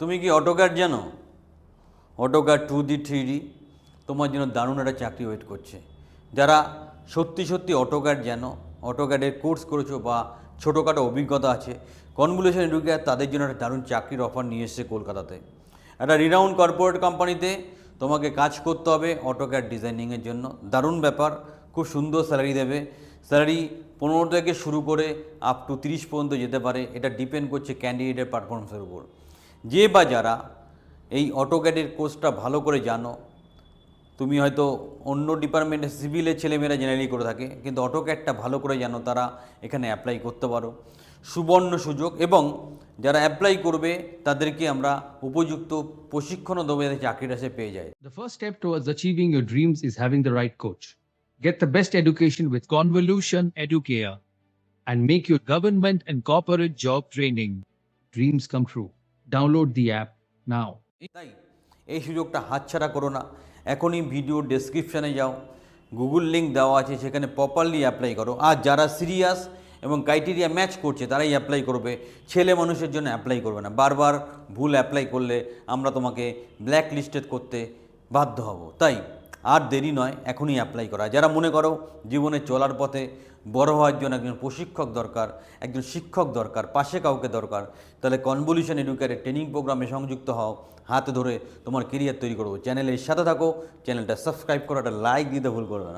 তুমি কি অটোক্যাড জানো? AutoCAD two D three D তোমার জন্য দারুণ একটা চাকরি ওয়েট করছে। যারা সত্যি সত্যি অটোক্যাড জানো অটোক্যাডের কোর্স করেছ বা ছোটোখাটো অভিজ্ঞতা আছে কনভলিউশন এডুকেয়ার তাদের জন্য একটা দারুণ চাকরির অফার নিয়ে এসেছে কলকাতাতে। একটা রিনাউন্ড কর্পোরেট কোম্পানিতে তোমাকে কাজ করতে হবে অটোক্যাড ডিজাইনিংয়ের জন্য। দারুণ ব্যাপার, খুব সুন্দর স্যালারি দেবে। স্যালারি পনেরো থেকে শুরু করে আপ টু তিরিশ পর্যন্ত যেতে পারে। এটা ডিপেন্ড করছে ক্যান্ডিডেটের পারফরমেন্সের উপর। যে বা যারা এই অটোক্যাডের কোর্সটা ভালো করে জানো, তুমি হয়তো অন্য ডিপার্টমেন্টে সিভিলের ছেলেমেয়েরা জেনারেলি করে থাকে, কিন্তু অটোক্যাডটা ভালো করে জানো, তারা এখানে অ্যাপ্লাই করতে পারো। সুবর্ণ সুযোগ এবং যারা অ্যাপ্লাই করবে, তাদেরকে আমরা উপযুক্ত প্রশিক্ষণ দেবো যাতে চাকরিটা সে পেয়ে যায়। The first step towards achieving your dreams is having the right coach get the best education with Convolution Educare and make your government and cooperate job training dreams come true Download the app now. তাই এই সুযোগটা হাতছাড়া করো না। এখনই video ডেসক্রিপশানে যাও। Google link দেওয়া আছে, সেখানে প্রপারলি অ্যাপ্লাই করো। আর যারা সিরিয়াস এবং ক্রাইটেরিয়া ম্যাচ করছে, তারাই অ্যাপ্লাই করবে। ছেলে মানুষের জন্য অ্যাপ্লাই করবে না। বারবার ভুল অ্যাপ্লাই করলে আমরা তোমাকে ব্ল্যাক লিস্টেড করতে বাধ্য হব। তাই আর দেরি নয়, এখনই অ্যাপ্লাই করা। যারা মনে করো জীবনে চলার পথে বড় হওয়ার জন্য একজন প্রশিক্ষক দরকার, একজন শিক্ষক দরকার, পাশে কাউকে দরকার, তাহলে কনভলিউশন এডুকেটের ট্রেনিং প্রোগ্রামে সংযুক্ত হও, হাতে ধরে তোমার কেরিয়ার তৈরি করব। চ্যানেলের সাথে থাকো চ্যানেলটা সাবস্ক্রাইব করো একটা লাইক দিতে ভুল করবে না।